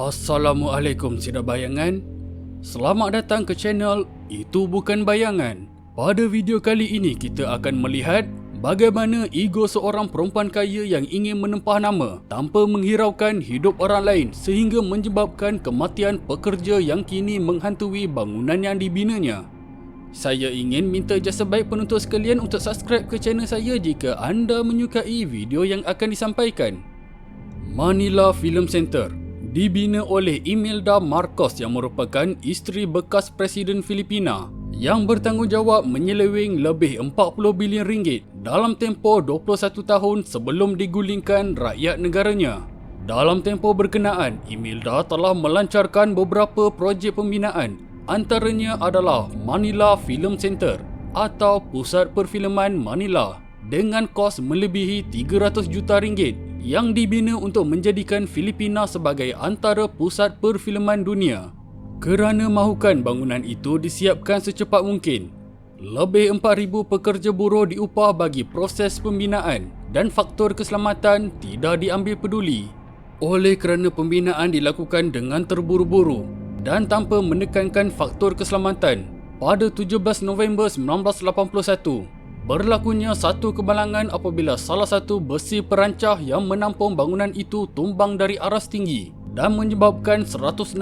Assalamualaikum sidang bayangan. Selamat datang ke channel Itu Bukan Bayangan. Pada video kali ini kita akan melihat bagaimana ego seorang perempuan kaya yang ingin menempah nama tanpa menghiraukan hidup orang lain sehingga menyebabkan kematian pekerja yang kini menghantui bangunan yang dibinanya. Saya ingin minta jasa baik penonton sekalian untuk subscribe ke channel saya jika anda menyukai video yang akan disampaikan. Manila Film Center dibina oleh Imelda Marcos yang merupakan isteri bekas Presiden Filipina yang bertanggungjawab menyeleweng lebih 40 bilion ringgit dalam tempoh 21 tahun sebelum digulingkan rakyat negaranya. Dalam tempoh berkenaan, Imelda telah melancarkan beberapa projek pembinaan antaranya adalah Manila Film Center atau Pusat Perfilman Manila dengan kos melebihi 300 juta ringgit yang dibina untuk menjadikan Filipina sebagai antara pusat perfilman dunia. Kerana mahukan bangunan itu disiapkan secepat mungkin, lebih 4,000 pekerja buruh diupah bagi proses pembinaan dan faktor keselamatan tidak diambil peduli. Oleh kerana pembinaan dilakukan dengan terburu-buru dan tanpa menekankan faktor keselamatan, pada 17 November 1981, Berlakunya satu kemalangan apabila salah satu besi perancah yang menampung bangunan itu tumbang dari aras tinggi dan menyebabkan 168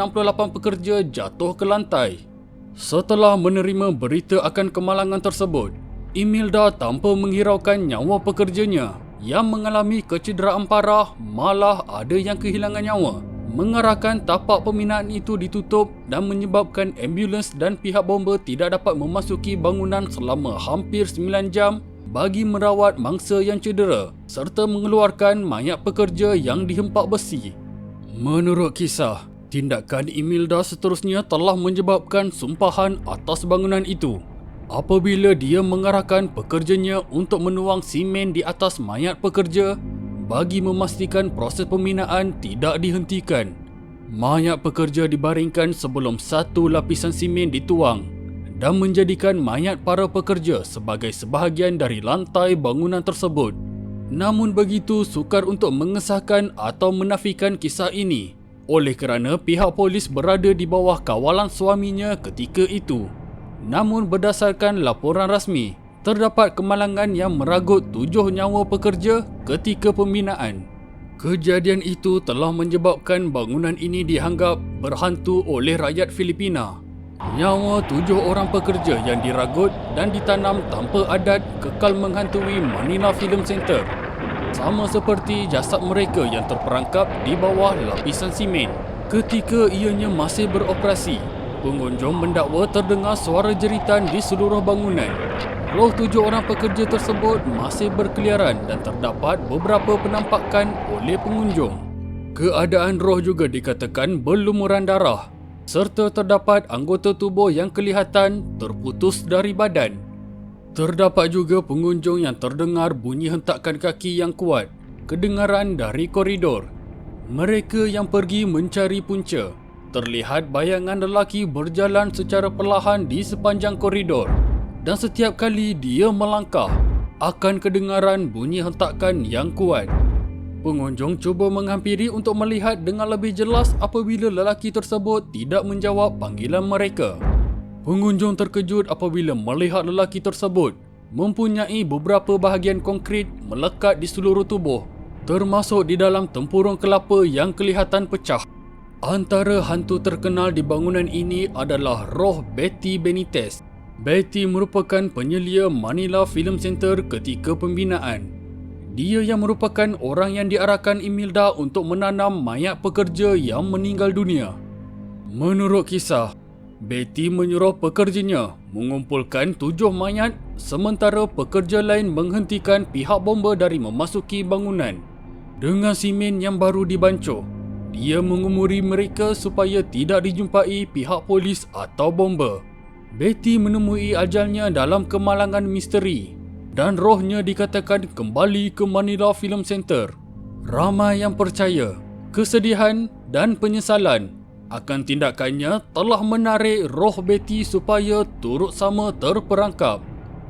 pekerja jatuh ke lantai. Setelah menerima berita akan kemalangan tersebut, Imelda tanpa menghiraukan nyawa pekerjanya yang mengalami kecederaan parah malah ada yang kehilangan nyawa mengarahkan tapak pembinaan itu ditutup dan menyebabkan ambulans dan pihak bomba tidak dapat memasuki bangunan selama hampir 9 jam bagi merawat mangsa yang cedera serta mengeluarkan mayat pekerja yang dihempak besi. Menurut kisah, tindakan Imelda seterusnya telah menyebabkan sumpahan atas bangunan itu apabila dia mengarahkan pekerjanya untuk menuang simen di atas mayat pekerja bagi memastikan proses pembinaan tidak dihentikan. Mayat pekerja dibaringkan sebelum satu lapisan simen dituang dan menjadikan mayat para pekerja sebagai sebahagian dari lantai bangunan tersebut. Namun begitu sukar untuk mengesahkan atau menafikan kisah ini oleh kerana pihak polis berada di bawah kawalan suaminya ketika itu. Namun berdasarkan laporan rasmi, terdapat kemalangan yang meragut tujuh nyawa pekerja ketika pembinaan. Kejadian itu telah menyebabkan bangunan ini dianggap berhantu oleh rakyat Filipina. Nyawa tujuh orang pekerja yang diragut dan ditanam tanpa adat kekal menghantui Manila Film Center. Sama seperti jasad mereka yang terperangkap di bawah lapisan simen. Ketika ianya masih beroperasi, pengunjung mendakwa terdengar suara jeritan di seluruh bangunan. Roh tujuh orang pekerja tersebut masih berkeliaran dan terdapat beberapa penampakan oleh pengunjung. Keadaan roh juga dikatakan berlumuran darah serta terdapat anggota tubuh yang kelihatan terputus dari badan. Terdapat juga pengunjung yang terdengar bunyi hentakan kaki yang kuat kedengaran dari koridor. Mereka yang pergi mencari punca terlihat bayangan lelaki berjalan secara perlahan di sepanjang koridor dan setiap kali dia melangkah akan kedengaran bunyi hentakan yang kuat. Pengunjung cuba menghampiri untuk melihat dengan lebih jelas apabila lelaki tersebut tidak menjawab panggilan mereka. Pengunjung terkejut apabila melihat lelaki tersebut mempunyai beberapa bahagian konkrit melekat di seluruh tubuh termasuk di dalam tempurung kelapa yang kelihatan pecah. Antara hantu terkenal di bangunan ini adalah roh Betty Benitez Betty merupakan penyelia Manila Film Center ketika pembinaan. Dia yang merupakan orang yang diarahkan Imelda untuk menanam mayat pekerja yang meninggal dunia. Menurut kisah, Betty menyuruh pekerjanya mengumpulkan tujuh mayat sementara pekerja lain menghentikan pihak bomba dari memasuki bangunan. Dengan simen yang baru dibancuh, dia mengumuri mereka supaya tidak dijumpai pihak polis atau bomba. Betty menemui ajalnya dalam kemalangan misteri dan rohnya dikatakan kembali ke Manila Film Center. Ramai yang percaya kesedihan dan penyesalan akan tindakannya telah menarik roh Betty supaya turut sama terperangkap.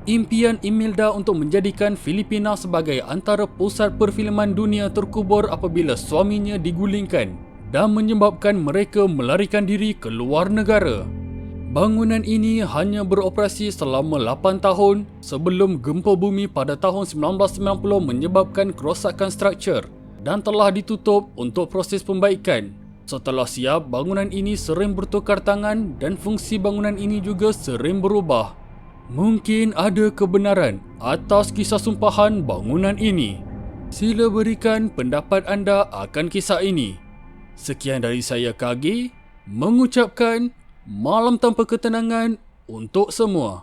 Impian Imelda untuk menjadikan Filipina sebagai antara pusat perfilman dunia terkubur apabila suaminya digulingkan dan menyebabkan mereka melarikan diri ke luar negara. Bangunan ini hanya beroperasi selama 8 tahun sebelum gempa bumi pada tahun 1990 menyebabkan kerosakan struktur dan telah ditutup untuk proses pembaikan. Setelah siap, bangunan ini sering bertukar tangan dan fungsi bangunan ini juga sering berubah. Mungkin ada kebenaran atas kisah sumpahan bangunan ini. Sila berikan pendapat anda akan kisah ini. Sekian dari saya KG mengucapkan malam tanpa ketenangan untuk semua.